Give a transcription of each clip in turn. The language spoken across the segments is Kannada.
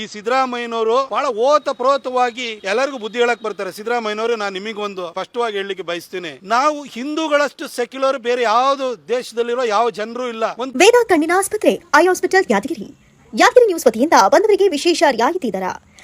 ಈ ಸಿದ್ದರಾಮಯ್ಯನವರು ಬಹಳ ಓತ ಪ್ರೋತವಾಗಿ ಎಲ್ಲರಿಗೂ ಬುದ್ಧಿ ಹೇಳಕ್ ಬರ್ತಾರೆ. ಸಿದ್ದರಾಮಯ್ಯನವರು, ನಾನು ನಿಮಗೊಂದು ಸ್ಪಷ್ಟವಾಗಿ ಹೇಳಲಿಕ್ಕೆ ಬಯಸ್ತೇನೆ. ನಾವು ಹಿಂದೂಗಳಷ್ಟು ಸೆಕ್ಯುಲರ್ ಬೇರೆ ಯಾವ್ದು ದೇಶದಲ್ಲಿರೋ ಯಾವ ಜನರು ಇಲ್ಲ. ಒಂದು ಕಣ್ಣಿನ ಆಸ್ಪತ್ರೆ, eye hospital Yadgiri. Yadgiri news ವತಿಯಿಂದ ಬಂದವರಿಗೆ ವಿಶೇಷ ರಿಯಾಯಿತಿ ದರ.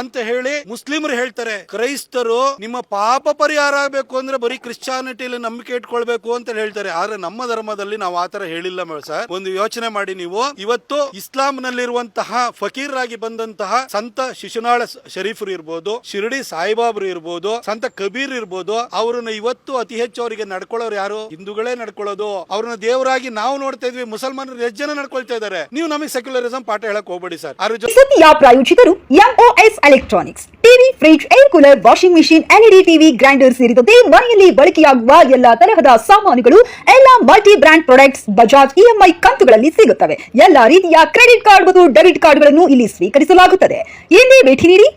ಅಂತ ಹೇಳಿ ಮುಸ್ಲಿಮರು ಹೇಳ್ತಾರೆ, ಕ್ರೈಸ್ತರು ನಿಮ್ಮ ಪಾಪ ಪರಿಹಾರ ಆಗಬೇಕು ಅಂದ್ರೆ ಬರೀ ಕ್ರಿಶ್ಚಿಯಾನಿಟಿಲಿ ನಂಬಿಕೆ ಇಟ್ಕೊಳ್ಬೇಕು ಅಂತ ಹೇಳ್ತಾರೆ. ಆದ್ರೆ ನಮ್ಮ ಧರ್ಮದಲ್ಲಿ ನಾವು ಆತರ ಹೇಳಿಲ್ಲ ಸರ್. ಒಂದು ಯೋಚನೆ ಮಾಡಿ ನೀವು. ಇವತ್ತು ಇಸ್ಲಾಂ ನಲ್ಲಿರುವಂತಹ ಫಕೀರ್ ಆಗಿ ಬಂದಂತಹ ಸಂತ ಶಿಶುನಾಳ ಶರೀಫರು ಇರ್ಬೋದು, ಶಿರಡಿ ಸಾಯಿಬಾಬ್ರು ಇರ್ಬೋದು, ಸಂತ ಕಬೀರ್ ಇರ್ಬೋದು, ಅವ್ರನ್ನ ಇವತ್ತು ಅತಿ ಹೆಚ್ಚು ಅವರಿಗೆ ನಡ್ಕೊಳ್ಳೋರು ಯಾರು? ಹಿಂದೂಗಳೇ ನಡ್ಕೊಳ್ಳೋದು. ಅವ್ರನ್ನ ದೇವರಾಗಿ ನಾವು ನೋಡ್ತಾ ಇದ್ವಿ. ಮುಸಲ್ಮಾನರು ಎಷ್ಟು ಜನ ನಡ್ಕೊಳ್ತಾ ಇದ್ದಾರೆ? ನೀವು ನಮಗೆ ಸೆಕ್ಯುಲರಿಸಂ ಪಾಠ ಹೇಳಕ್ ಹೋಗ್ಬೇಡಿ ಸರ್. ಅದ್ರ ಜೊತೆ ಪ್ರಾಯೋಜಿತರು MOS electronics TV fridge air cooler washing machine LED TV grinder ಸೇರಿದಂತೆ ಮನೆಯಲ್ಲಿ ಬಳಕೆಯಾಗುವ ಎಲ್ಲಾ ತರಹದ ಸಾಮಾನುಗಳು, ಎಲ್ಲಾ multi brand products Bajaj EMI ಕಂತುಗಳಲ್ಲಿ ಸಿಗುತ್ತವೆ. ಎಲ್ಲಾ ರೀತಿಯ ಕ್ರೆಡಿಟ್ ಕಾರ್ಡ್ ಮತ್ತು ಡೆಬಿಟ್ ಕಾರ್ಡ್ಗಳನ್ನು ಇಲ್ಲಿ ಸ್ವೀಕರಿಸಲಾಗುತ್ತದೆ. ಇಲ್ಲಿ ಭೇಟಿ ನೀಡಿ.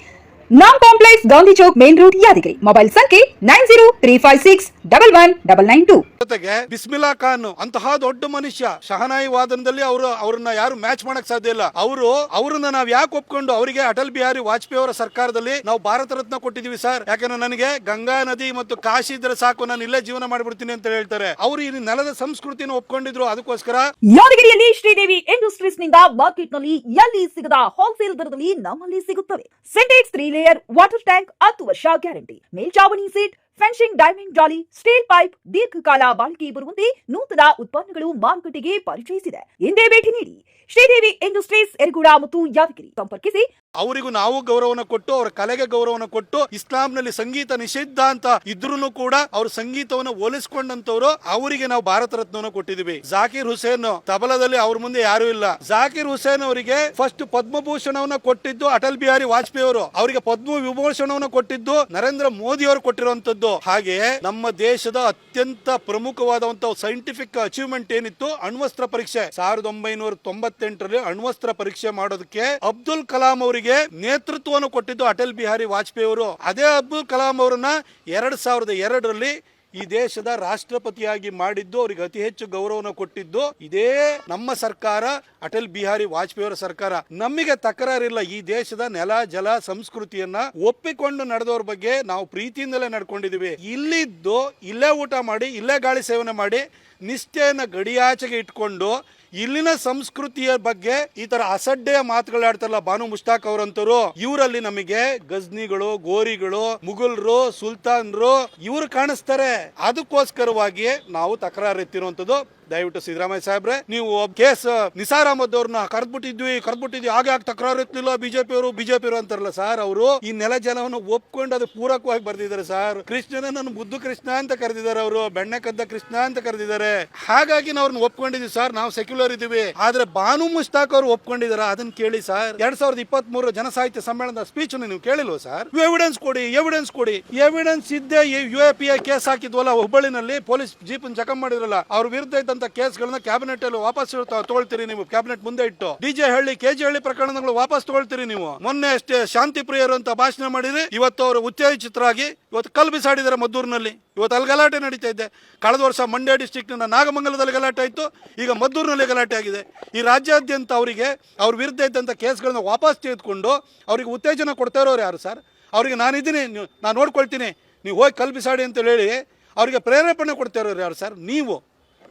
Naam complex Gandhi Chowk main road Yadgiri mobile ಸಂಖ್ಯೆ nine zero three five six double one double nine two ಜೊತೆಗೆ ಬಿಸ್ಮಿಲಾ ಖಾನ್ ಅಂತಹ ದೊಡ್ಡ ಮನುಷ್ಯ ಶಹನಾಯಿ ವಾದನದಲ್ಲಿ ಅವರು ಅವ್ರನ್ನ ಯಾರು ಮ್ಯಾಚ್ ಮಾಡಕ್ ಸಾಧ್ಯ ಇಲ್ಲ. ಅವರು ಅವ್ರನ್ನ ನಾವ್ ಯಾಕೆ ಒಪ್ಕೊಂಡು ಅವರಿಗೆ ಅಟಲ್ ಬಿಹಾರಿ ವಾಜಪೇಯಿ ಅವರ ಸರ್ಕಾರದಲ್ಲಿ ನಾವು ಭಾರತ ರತ್ನ ಕೊಟ್ಟಿದೀವಿ ಸರ್. ಯಾಕಂದ್ರೆ ನನಗೆ ಗಂಗಾ ನದಿ ಮತ್ತು ಕಾಶಿ ಇದ್ರೆ ಸಾಕು ನಾನು ಇಲ್ಲೇ ಜೀವನ ಮಾಡ್ಬಿಡ್ತೀನಿ ಅಂತ ಹೇಳ್ತಾರೆ. ಅವರು ಈ ನೆಲದ ಸಂಸ್ಕೃತಿನ ಒಪ್ಕೊಂಡಿದ್ರು ಅದಕ್ಕೋಸ್ಕರ ಯಾದಗಿರಿಯಲ್ಲಿ ಶ್ರೀದೇವಿ ಇಂಡಸ್ಟ್ರೀಸ್ನಿಂದ ಮಾರ್ಕೆಟ್ನಲ್ಲಿ ಎಲ್ಲಿ ಸಿಗದ ಹೋಲ್ಸೇಲ್ ದರದಲ್ಲಿ ನಮ್ಮಲ್ಲಿ ಸಿಗುತ್ತವೆ. Sintex three layer water tank ಹತ್ತು ವರ್ಷ ಗ್ಯಾರಂಟಿ ಮೇಲ್ಚಾವಣಿ ಸೀಟ್ ಫೆನ್ಸಿಂಗ್ ಡೈಮಂಡ್ ಜಾಲಿ ಸ್ಟೀಲ್ ಪೈಪ್ ದೀರ್ಘಕಾಲ ಬಾಳಿಕೆ ಬರುವಂತೆ ನೂತನ ಉತ್ಪನ್ನಗಳು ಮಾರುಕಟ್ಟೆಗೆ ಪರಿಚಯಿಸಿದೆ ಎಂದೇ ಭೇಟಿ ನೀಡಿ ಶ್ರೀದೇವಿ ಇಂಡಸ್ಟ್ರೀಸ್, ಎರಗುಡ ಮತ್ತು ಯಾದಗಿರಿ. ಸಂಪರ್ಕಿಸಿ ಅವರಿಗೂ ನಾವು ಗೌರವನ ಕೊಟ್ಟು, ಅವರ ಕಲೆಗೆ ಗೌರವನ ಕೊಟ್ಟು, ಇಸ್ಲಾಂನಲ್ಲಿ ಸಂಗೀತ ನಿಷಿದ್ಧ ಅಂತ ಇದ್ರೂ ಕೂಡ ಅವ್ರ ಸಂಗೀತವನ್ನು ಹೋಲಿಸಿಕೊಂಡಂತವ್ರು ಅವರಿಗೆ ನಾವು ಭಾರತ ರತ್ನವನ್ನು ಕೊಟ್ಟಿದೀವಿ ಜಾಕೀರ್ ಹುಸೇನ್ ತಬಲದಲ್ಲಿ ಅವ್ರ ಮುಂದೆ ಯಾರು ಇಲ್ಲ. ಜಾಕೀರ್ ಹುಸೇನ್ ಅವರಿಗೆ ಫಸ್ಟ್ ಪದ್ಮಭೂಷಣವನ್ನ ಕೊಟ್ಟಿದ್ದು ಅಟಲ್ ಬಿಹಾರಿ ವಾಜಪೇಯಿ ಅವರು. ಅವರಿಗೆ ಪದ್ಮ ವಿಭೂಷಣವನ್ನ ಕೊಟ್ಟಿದ್ದು ನರೇಂದ್ರ ಮೋದಿ ಅವರು ಕೊಟ್ಟಿರುವಂತದ್ದು ಹಾಗೆ ನಮ್ಮ ದೇಶದ ಅತ್ಯಂತ ಪ್ರಮುಖವಾದಂತ ಸೈಂಟಿಫಿಕ್ ಅಚೀವ್ಮೆಂಟ್ ಏನಿತ್ತು? ಅಣ್ವಸ್ತ್ರ ಪರೀಕ್ಷೆ. ಸಾವಿರದ ಒಂಬೈನೂರ ತೊಂಬತ್ತೆಂಟರಲ್ಲಿ ಅಣ್ವಸ್ತ್ರ ಪರೀಕ್ಷೆ ಮಾಡೋದಕ್ಕೆ ಅಬ್ದುಲ್ ಕಲಾಂ ಅವರಿಗೆ ನೇತೃತ್ವವನ್ನು ಕೊಟ್ಟಿದ್ದು ಅಟಲ್ ಬಿಹಾರಿ ವಾಜಪೇಯಿ ಅವರು. ಅದೇ ಅಬ್ದುಲ್ ಕಲಾಂ ಅವರನ್ನ ಎರಡ್ ಸಾವಿರದ ಎರಡರಲ್ಲಿ ಈ ದೇಶದ ರಾಷ್ಟ್ರಪತಿಯಾಗಿ ಮಾಡಿದ್ದು, ಅವರಿಗೆ ಅತಿ ಹೆಚ್ಚು ಗೌರವನ ಕೊಟ್ಟಿದ್ದು ಇದೇ ನಮ್ಮ ಸರ್ಕಾರ, ಅಟಲ್ ಬಿಹಾರಿ ವಾಜಪೇಯಿ ಅವರ ಸರ್ಕಾರ. ನಮಗೆ ತಕರಾರಿಲ್ಲ, ಈ ದೇಶದ ನೆಲ, ಜಲ, ಸಂಸ್ಕೃತಿಯನ್ನ ಒಪ್ಪಿಕೊಂಡು ನಡೆದವ್ರ ಬಗ್ಗೆ ನಾವು ಪ್ರೀತಿಯಿಂದಲೇ ನಡ್ಕೊಂಡಿದೀವಿ ಇಲ್ಲಿದ್ದು ಇಲ್ಲೇ ಊಟ ಮಾಡಿ, ಇಲ್ಲೇ ಗಾಳಿ ಸೇವನೆ ಮಾಡಿ ನಿಷ್ಠೆಯನ್ನ ಗಡಿಯಾಚೆಗೆ ಇಟ್ಕೊಂಡು ಇಲ್ಲಿನ ಸಂಸ್ಕೃತಿಯ ಬಗ್ಗೆ ಈ ತರ ಅಸಡ್ಡೆಯ ಮಾತುಗಳಾಡ್ತಾರಲ್ಲ ಬಾನು ಮುಷ್ತಾಕ್ ಅವರಂತರು, ಇವರಲ್ಲಿ ನಮಗೆ ಗಜ್ನಿಗಳು, ಗೋರಿಗಳು, ಮುಘಲ್ರು, ಸುಲ್ತಾನ್ರು ಇವರು ಕಾಣಿಸ್ತಾರೆ. ಅದಕ್ಕೋಸ್ಕರವಾಗಿ ನಾವು ತಕರಾರು ಎತ್ತಿರುವಂತದ್ದು ದಯವಿಟ್ಟು ಸಿದ್ದರಾಮಯ್ಯ ಸಾಹೇಬ್ರೆ, ನೀವು ಕೇಸ್ ನಿಸಾರ್ ಅಹಮದ್ ಅವ್ರನ್ನ ಕರೆದ್ಬಿಟ್ಟಿದ್ವಿ, ಕರ್ದ್ಬಿಟ್ಟಿದ್ವಿ ಆಗ ಯಾಕೆ ತಕರಾರು ಇರ್ತಿಲ್ಲ ಬಿಜೆಪಿ ಅವರು? ಬಿಜೆಪಿ ಅವರು ಅಂತಾರಲ್ಲ ಸರ್ ಅವರು? ಈ ನೆಲ ಜಲವನ್ನು ಒಪ್ಕೊಂಡು ಅದು ಪೂರಕವಾಗಿ ಬರ್ದಿದ್ದಾರೆ ಸರ್. ಕೃಷ್ಣನ ನನ್ನ ಬುದ್ಧು ಕೃಷ್ಣ ಅಂತ ಕರೆದಿದ್ದಾರೆ ಅವರು, ಬೆಣ್ಣೆ ಕದ್ದ ಕೃಷ್ಣ ಅಂತ ಕರೆದಿದ್ದಾರೆ. ಹಾಗಾಗಿ ನಾವು ಅವ್ರನ್ನ ಒಪ್ಕೊಂಡಿದ್ವಿ ಸರ್, ನಾವು ಸೆಕ್ಯುಲರ್ ಇದೀವಿ ಆದ್ರೆ ಬಾನು ಮುಸ್ತಾಕ್ ಅವರು ಒಪ್ಕೊಂಡಿದಾರ ಅದನ್ನ ಕೇಳಿ ಸರ್. ಎರಡ್ ಸಾವಿರದ ಇಪ್ಪತ್ತ್ ಮೂರು ಜನಸಾಹಿತ್ಯ ಸಮ್ಮೇಳನದ ಸ್ಪೀಚ್ ನೀವು ಕೇಳಿಲ್ವ ಸರ್? ಎವಿಡೆನ್ಸ್ ಕೊಡಿ ಎವಿಡೆನ್ಸ್ ಕೊಡಿ. ಎವಿಡೆನ್ಸ್ ಇದ್ದೇ ಯು ಎ ಪಿ ಕೇಸ್ ಹಾಕಿದ್ವಲ್ಲ, ಹುಬ್ಬಳ್ಳಿನಲ್ಲಿ ಪೊಲೀಸ್ ಜೀಪ್ ಜಖಂ ಮಾಡಿದ್ರಲ್ಲ, ಅವ್ರ ವಿರುದ್ಧ ಇದ್ದಂತ ಕೇಸ್ಗಳನ್ನ ಕ್ಯಾಬಿನೆಟ್ ಅಲ್ಲಿ ವಾಪಸ್ ತಗೊಳ್ತೀರಿ ನೀವು. ಕ್ಯಾಬಿನೆಟ್ ಮುಂದೆ ಇಟ್ಟು. ಡಿಜೆ ಹಳ್ಳಿ ಕೆಜಿ ಹಳ್ಳಿ ಪ್ರಕರಣಗಳು ವಾಪಸ್ ತಗೊಳ್ತೀರಿ ನೀವು. ಮೊನ್ನೆ ಅಷ್ಟೇ ಶಾಂತಿ ಪ್ರಿಯರು ಅಂತ ಭಾಷಣ ಮಾಡಿದ್ರಿ ಇವತ್ತು ಅವರು ಉತ್ತೇಜಿತರಾಗಿ ಇವತ್ತು ಕಲ್ ಬಿಸಾಡಿದ್ದಾರೆ ಮದ್ದೂರಿನಲ್ಲಿ. ಇವತ್ತು ಅಲ್ಲಿ ಗಲಾಟೆ ನಡೀತಾ ಇದೆ. ಕಳೆದ ವರ್ಷ ಮಂಡ್ಯ ಡಿಸ್ಟಿಕ್ ನಾಗಮಂಗಲದಲ್ಲಿ ಗಲಾಟೆ ಆಯಿತು. ಈಗ ಮದ್ದೂರಿನಲ್ಲಿ ಗಲಾಟೆ ಆಗಿದೆ. ಈ ರಾಜ್ಯಾದ್ಯಂತ ಅವರಿಗೆ ಅವ್ರ ವಿರುದ್ಧ ಇದ್ದಂಥ ಕೇಸ್ಗಳನ್ನ ವಾಪಸ್ ತೆಗೆದುಕೊಂಡು ಅವರಿಗೆ ಉತ್ತೇಜನ ಕೊಡ್ತಾ ಇರೋರು ಯಾರು ಸರ್? ಅವರಿಗೆ ನಾನಿದ್ದೀನಿ. ನಾನು ನೋಡ್ಕೊಳ್ತೀನಿ. ನೀವು ಹೋಗಿ ಕಲ್ಪಿಸಾಡಿ ಅಂತ ಹೇಳಿ ಅವರಿಗೆ ಪ್ರೇರೇಪಣೆ ಕೊಡ್ತಾ ಇರೋರು ಯಾರು ಸರ್? ನೀವು.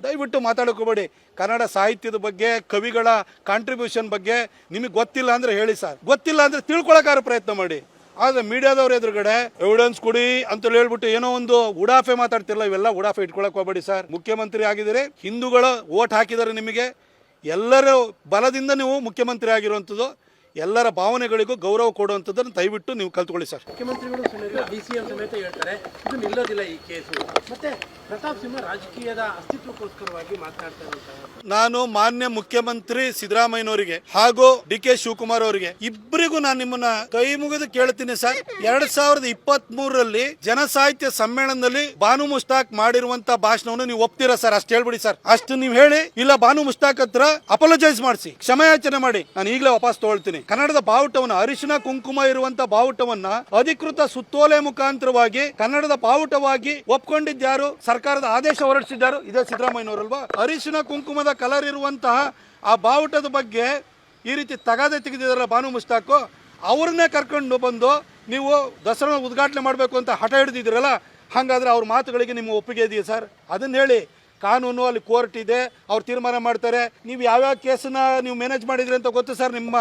ದಯವಿಟ್ಟು ಮಾತಾಡೋಕೋಬೇಡಿ. ಕನ್ನಡ ಸಾಹಿತ್ಯದ ಬಗ್ಗೆ, ಕವಿಗಳ ಕಾಂಟ್ರಿಬ್ಯೂಷನ್ ಬಗ್ಗೆ ನಿಮಗೆ ಗೊತ್ತಿಲ್ಲ ಅಂದರೆ ಹೇಳಿ ಸರ್. ಗೊತ್ತಿಲ್ಲ ಅಂದರೆ ತಿಳ್ಕೊಳಕ್ಕಾರ ಪ್ರಯತ್ನ ಮಾಡಿ. ಆದರೆ ಮೀಡಿಯಾದವ್ರ ಎದುರುಗಡೆ ಎವಿಡೆನ್ಸ್ ಕೊಡಿ ಅಂತ ಹೇಳ್ಬಿಟ್ಟು ಏನೋ ಒಂದು ಉಡಾಫೆ ಮಾತಾಡ್ತಿರಲ್ಲ, ಇವೆಲ್ಲ ಉಡಾಫೆ ಇಟ್ಕೊಳಕ್ ಹೋಗ್ಬೇಡಿ ಸರ್. ಮುಖ್ಯಮಂತ್ರಿ ಆಗಿದ್ದೀರಿ, ಹಿಂದೂಗಳು ಓಟ್ ಹಾಕಿದ್ದಾರೆ ನಿಮಗೆ. ಎಲ್ಲರ ಬಲದಿಂದ ನೀವು ಮುಖ್ಯಮಂತ್ರಿ ಆಗಿರುವಂಥದ್ದು. ಎಲ್ಲರ ಭಾವನೆಗಳಿಗೂ ಗೌರವ ಕೊಡುವಂಥದ್ದನ್ನು ದಯವಿಟ್ಟು ನೀವು ಕಲ್ತ್ಕೊಳ್ಳಿ ಸರ್. ಮುಖ್ಯಮಂತ್ರಿಗಳು ಡಿ ಸಿ ಎಂ ಸಮೇತ ಹೇಳ್ತಾರೆ ಇದು ನಿಲ್ಲೋದಿಲ್ಲ ಈ ಕೇಸು. ಮತ್ತೆ ಪ್ರತಾಪ್ ಸಿಂಹ ರಾಜಕೀಯದ ಅಸ್ತಿತ್ವಕ್ಕೋಸ್ಕರವಾಗಿ ಮಾತನಾಡ್ತಾ ನಾನು ಮಾನ್ಯ ಮುಖ್ಯಮಂತ್ರಿ ಸಿದ್ದರಾಮಯ್ಯನವರಿಗೆ ಹಾಗೂ ಡಿ ಕೆ ಶಿವಕುಮಾರ್ ಅವರಿಗೆ ಇಬ್ಬರಿಗೂ ನಾನು ನಿಮ್ಮನ್ನ ಕೈ ಮುಗಿದು ಕೇಳ್ತೀನಿ ಸರ್. ಎರಡ್ ಸಾವಿರದ ಇಪ್ಪತ್ತ್ ಮೂರರಲ್ಲಿ ಜನಸಾಹಿತ್ಯ ಸಮ್ಮೇಳನದಲ್ಲಿ ಬಾನು ಮುಸ್ತಾಕ್ ಮಾಡಿರುವಂತ ಭಾಷಣವನ್ನು ನೀವು ಒಪ್ತೀರಾ ಸರ್? ಅಷ್ಟು ಹೇಳ್ಬಿಡಿ ಸರ್. ಅಷ್ಟು ನೀವು ಹೇಳಿ ಇಲ್ಲ ಬಾನು ಮುಸ್ತಾಕ್ ಹತ್ರ ಅಪಲೋಜೈಸ್ ಮಾಡಿಸಿ ಕ್ಷಮೆಯಾಚನೆ ಮಾಡಿ. ನಾನು ಈಗಲೇ ವಾಪಸ್ ತಗೊಳ್ತೀನಿ. ಕನ್ನಡದ ಬಾವುಟವನ್ನು ಅರಿಶಿನ, ಕುಂಕುಮ ಇರುವಂತ ಬಾವುಟವನ್ನ ಅಧಿಕೃತ ಸುತ್ತೋಲೆ ಮುಖಾಂತರವಾಗಿ ಕನ್ನಡದ ಬಾವುಟವಾಗಿ ಒಪ್ಕೊಂಡಿದ್ದಾರು ಸರ್ಕಾರದ ಆದೇಶ ಹೊರಡಿಸಿದ್ದಾರು ಇದೇ ಸಿದ್ದರಾಮಯ್ಯನವರಲ್ವಾ? ಅರಿಶಿನ, ಕುಂಕುಮದ ಕಲರ್ ಇರುವಂತಹ ಆ ಬಾವುಟದ ಬಗ್ಗೆ ಈ ರೀತಿ ತಗಾದೆ ತೆಗೆದಿದಾರಲ್ಲ ಬಾನು ಮುಸ್ತಾಕು? ಅವ್ರನ್ನೇ ಕರ್ಕೊಂಡು ಬಂದು ನೀವು ದಸರಾ ಉದ್ಘಾಟನೆ ಮಾಡಬೇಕು ಅಂತ ಹಠ ಹಿಡಿದಿದ್ರಲ್ಲ ಹಾಗಾದ್ರೆ ಅವ್ರ ಮಾತುಗಳಿಗೆ ನಿಮ್ಮ ಒಪ್ಪಿಗೆ ಇದೆಯಾ ಸರ್? ಅದನ್ನ ಹೇಳಿ. ಕಾನೂನು ಅಲ್ಲಿ ಕೋರ್ಟ್ ಇದೆ, ಅವ್ರು ತೀರ್ಮಾನ ಮಾಡ್ತಾರೆ. ನೀವು ಯಾವ್ಯಾವ ಕೇಸನ್ನ ನೀವು ಮ್ಯಾನೇಜ್ ಮಾಡಿದ್ರಿ ಅಂತ ಗೊತ್ತು ಸರ್ ನಿಮ್ಮ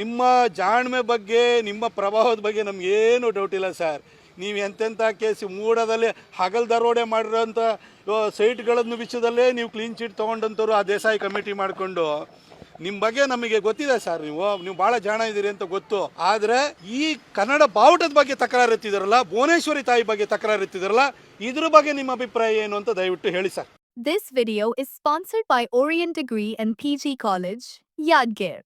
ನಿಮ್ಮ ಜಾಣ್ಮೆ ಬಗ್ಗೆ, ನಿಮ್ಮ ಪ್ರಭಾವದ ಬಗ್ಗೆ ನಮಗೇನು ಡೌಟ್ ಇಲ್ಲ ಸರ್ ನೀವು ಎಂತೆಂಥ ಕೇಸ್ ಮೂಡದಲ್ಲಿ ಹಗಲ್ ದರೋಡೆ ಮಾಡಿರೋಂಥ ಸೈಟ್ಗಳನ್ನು ವಿಷಯದಲ್ಲೇ ನೀವು ಕ್ಲೀನ್ ಚೀಟ್ ತೊಗೊಂಡಂಥವ್ರು ಆ ದೇಸಾಯಿ ಕಮಿಟಿ ಮಾಡಿಕೊಂಡು ನಿಮ್ಮ ಬಗ್ಗೆ ನಮಗೆ ಗೊತ್ತಿದೆ ಸರ್ ನೀವು. ನೀವು ಭಾಳ ಜಾಣ ಇದ್ದೀರಿ ಅಂತ ಗೊತ್ತು. ಆದರೆ ಈ ಕನ್ನಡ ಬಾವುಟದ ಬಗ್ಗೆ ತಕರಾರು ಎತ್ತಿದಾರಲ್ಲ ಭುವನೇಶ್ವರಿ ತಾಯಿ ಬಗ್ಗೆ ತಕರಾರು ಎತ್ತಿದಾರಲ್ಲ ಇದ್ರ ಬಗ್ಗೆ ನಿಮ್ಮ ಅಭಿಪ್ರಾಯ ಏನು ಅಂತ ದಯವಿಟ್ಟು ಹೇಳಿ sir this video is sponsored by by degree and P G college Yadgir.